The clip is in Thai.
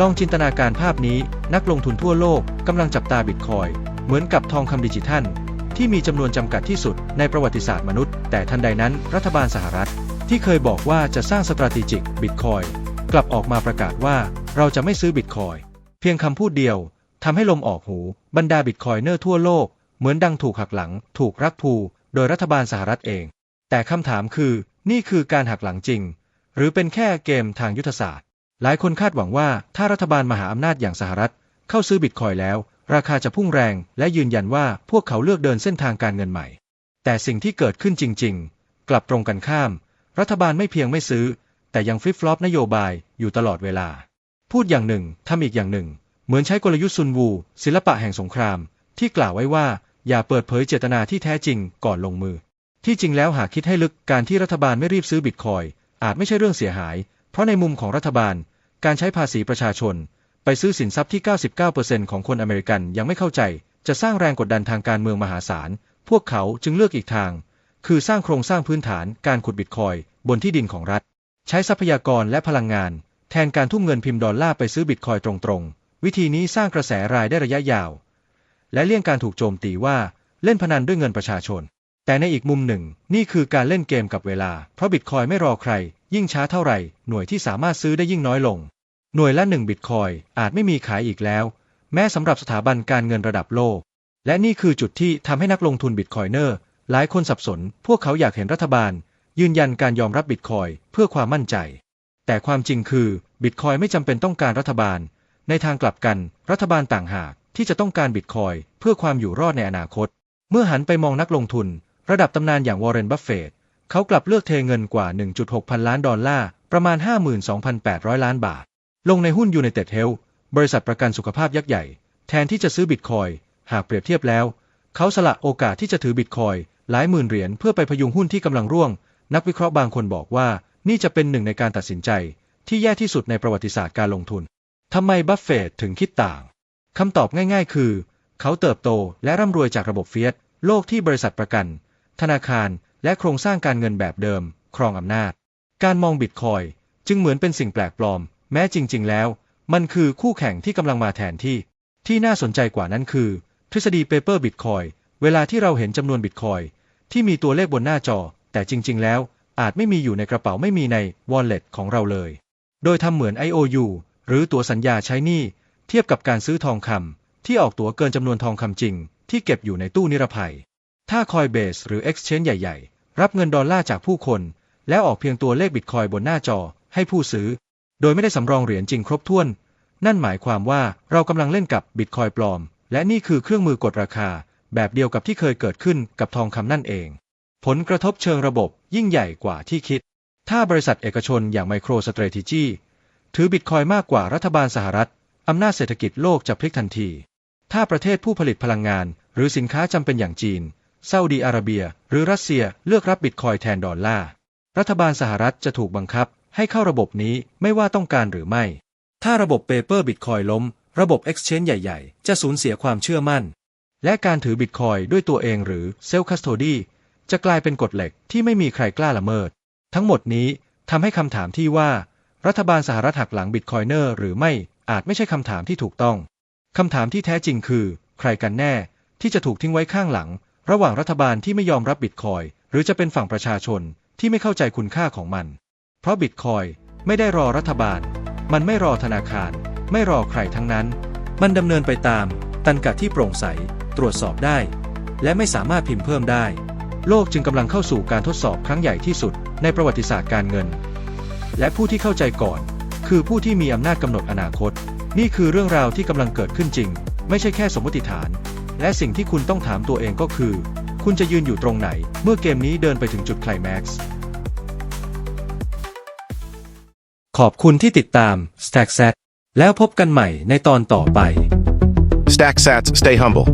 ลองจินตนาการภาพนี้ นักลงทุนทั่วโลกกำลังจับตาบิตคอยเหมือนกับทองคำดิจิทัล ที่มีจำนวนจำกัดที่สุดในประวัติศาสตร์มนุษย์ แต่ทันใดนั้นรัฐบาลสหรัฐ ที่เคยบอกว่าจะสร้าง strategic Bitcoin กลับออกมาประกาศว่าเราจะไม่ซื้อบิตคอยเพียงคำพูดเดียวทำให้ลมออกหูบรรดาบิตคอยเนอร์ทั่วโลก เหมือนดังถูกหักหลัง ถูกรักภูโดยรัฐบาลสหรัฐเอง แต่คำถามคือ นี่คือการหักหลังจริง หรือเป็นแค่เกมทางยุทธศาสตร์ หลายคนคาดหวังว่าถ้ารัฐบาลมหาอำนาจอย่างสหรัฐ เข้าซื้อบิตคอยแล้ว ราคาจะพุ่งแรงและยืนยันว่าพวกเขาเลือกเดินเส้นทางการเงินใหม่ แต่สิ่งที่เกิดขึ้นจริง ๆ กลับตรงกันข้าม รัฐบาลไม่เพียงไม่ซื้อ แต่ยังฟลิปฟลอปนโยบายอยู่ตลอดเวลา พูดอย่างหนึ่งทำอีกอย่างหนึ่ง เหมือนใช้กลยุทธ์ซุนวู ศิลปะแห่งสงคราม ที่กล่าวไว้ว่าอย่าเปิดเผยเจตนาที่แท้จริงก่อนลงมือ ที่จริงแล้วหากคิดให้ลึกการที่รัฐบาลไม่รีบซื้อบิตคอยอาจไม่ใช่เรื่องเสียหาย เพราะในมุมของรัฐบาล การใช้ภาษีประชาชน ไปซื้อสินทรัพย์ที่ 99%ของคนอเมริกันยังไม่เข้าใจ จะสร้างแรงกดดันทางการเมืองมหาศาล พวกเขาจึงเลือกอีกทาง คือสร้างโครงสร้างพื้นฐานการขุดบิตคอยบนที่ดินของรัฐ ใช้ทรัพยากรและพลังงาน แทนการทุ่มเงินพิมพ์ดอลลาร์ไปซื้อบิตคอยตรงๆ วิธีนี้สร้างกระแสรายได้ระยะยาว และเลี่ยงการถูกโจมตีว่าเล่นพนันด้วยเงินประชาชน แต่ในอีกมุมหนึ่ง นี่คือการเล่นเกมกับเวลา เพราะบิตคอยไม่รอใคร ยิ่งช้าเท่าไหร่ หน่วยที่สามารถซื้อได้ยิ่งน้อยลง หน่วยละหนึ่งบิตคอย์อาจไม่มีขายอีกแล้ว แม้สำหรับสถาบันการเงินระดับโลก และนี่คือจุดที่ทำให้นักลงทุนบิตคอยเนอร์ หลายคนสับสน พวกเขาอยากเห็นรัฐบาล ยืนยันการยอมรับบิตคอยเพื่อความมั่นใจ แต่ความจริงคือบิตคอยไม่จำเป็นต้องการรัฐบาล ในทางกลับกันรัฐบาลต่างหากที่จะต้องการบิตคอยเพื่อความอยู่รอดในอนาคต เมื่อหันไปมองนักลงทุน ระดับตำนานอย่างวอร์เรนบัฟเฟตเขากลับเลือกเทเงินกว่า 1.6 พันล้านดอลลาร์ประมาณ 52,800 ล้านบาท ลงในหุ้น United Health บริษัทประกันสุขภาพยักษ์ใหญ่ แทนที่จะซื้อบิตคอยหากเปรียบเทียบแล้ว เขาสละโอกาสที่จะถือบิตคอยหลายหมื่นเหรียญเพื่อไปพยุงหุ้นที่กำลังร่วง นักวิเคราะห์บางคนบอกว่านี่จะเป็นหนึ่งในการตัดสินใจ ที่แย่ที่สุดในประวัติศาสตร์การลงทุนทำไมบัฟเฟตถึงคิดต่างคำตอบง่าย ๆ คือ เขาเติบโตและร่ำรวยจากระบบเฟียสโลกที่บริษัทประกัน ธนาคาร และโครงสร้างการเงินแบบเดิม ครองอำนาจ การมองบิตคอยจึงเหมือนเป็นสิ่งแปลกปลอม แม้จริง ๆ แล้ว มันคือคู่แข่งที่กำลังมาแทนที่ ที่น่าสนใจกว่านั้นคือ ทฤษฎีเปเปอร์บิตคอยเวลาที่เราเห็นจำนวนบิตคอยที่มีตัวเลขบนหน้าจอ แต่จริง ๆ แล้ว อาจไม่มีอยู่ในกระเป๋าไม่มีใน wallet ของเราเลย โดยทำเหมือน IOU หรือตัวสัญญาใช้หนี้เทียบกับการซื้อทองคำที่ออกตั๋วเกินจำนวนทองคำจริง ที่เก็บอยู่ในตู้นิรภัย ถ้า Coinbase หรือ Exchange ใหญ่ ๆ รับเงินดอลลาร์จากผู้คน แล้วออกเพียงตัวเลขบิตคอยบนหน้าจอให้ผู้ซื้อ โดยไม่ได้สำรองเหรียญจริงครบถ้วน นั่นหมายความว่าเรากำลังเล่นกับบิตคอยปลอม และนี่คือเครื่องมือกดราคา แบบเดียวกับที่เคยเกิดขึ้นกับทองคำนั่นเอง ผลกระทบเชิงระบบยิ่งใหญ่กว่าที่คิด ถ้าบริษัทเอกชนอย่าง MicroStrategy ถือบิตคอยมากกว่ารัฐบาลสหรัฐอำนาจเศรษฐกิจโลกจะพลิกทันที ถ้าประเทศผู้ผลิตพลังงาน หรือสินค้าจำเป็นอย่างจีนซาอุดีอาระเบีย หรือรัสเซียเลือกรับบิตคอยแทนดอลลาร์ รัฐบาลสหรัฐจะถูกบังคับ ให้เข้าระบบนี้ไม่ว่าต้องการหรือไม่ ถ้าระบบเปเปอร์บิตคอยล้ม ระบบ Exchange ใหญ่ ๆ จะสูญเสียความเชื่อมั่น และการถือบิตคอยด้วยตัวเองหรือเซลล์คัสโตดีจะกลายเป็นกฎเหล็กที่ไม่มีใครกล้าละเมิด ทั้งหมดนี้ทำให้คำถามที่ว่า รัฐบาลสหรัฐหักหลังบิตคอยเนอร์หรือไม่อาจไม่ใช่คำถามที่ถูกต้องคำถามที่แท้จริงคือ ใครกันแน่ ที่จะถูกทิ้งไว้ข้างหลัง ระหว่างรัฐบาลที่ไม่ยอมรับบิตคอยหรือจะเป็นฝั่งประชาชนที่ไม่เข้าใจคุณค่าของมัน เพราะบิตคอยไม่ได้รอรัฐบาล มันไม่รอธนาคาร ไม่รอใครทั้งนั้น มันดำเนินไปตาม ตันกะที่โปร่งใส ตรวจสอบได้ และไม่สามารถพิมพ์เพิ่มได้ โลกจึงกำลังเข้าสู่การทดสอบครั้งใหญ่ที่สุดในประวัติศาสตร์การเงิน และผู้ที่เข้าใจก่อน คือผู้ที่มีอำนาจกำหนดอนาคต นี่คือเรื่องราวที่กำลังเกิดขึ้นจริง ไม่ใช่แค่สมมติฐาน และสิ่งที่คุณต้องถามตัวเองก็คือ คุณจะยืนอยู่ตรงไหน เมื่อเกมนี้เดินไปถึงจุดไคลแม็กซ์ ขอบคุณที่ติดตาม Stack Set แล้วพบกันใหม่ในตอนต่อไป Stack sats, stay humble.